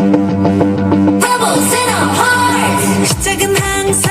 Rebels in our hearts. Taking hands.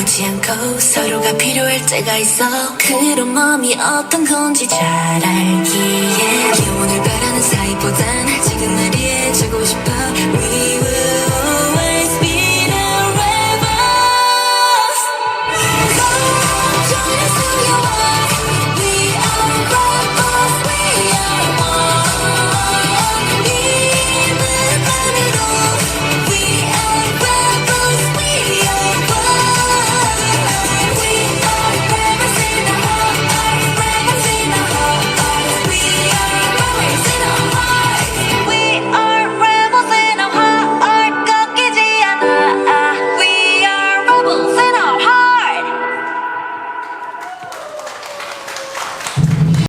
보지 않고 서로가 필요할 때가 있어. 그런 마음이 어떤 건지 잘 알기에. 영원을 바라는 사이보단 지금 날 이해해주고 싶어. We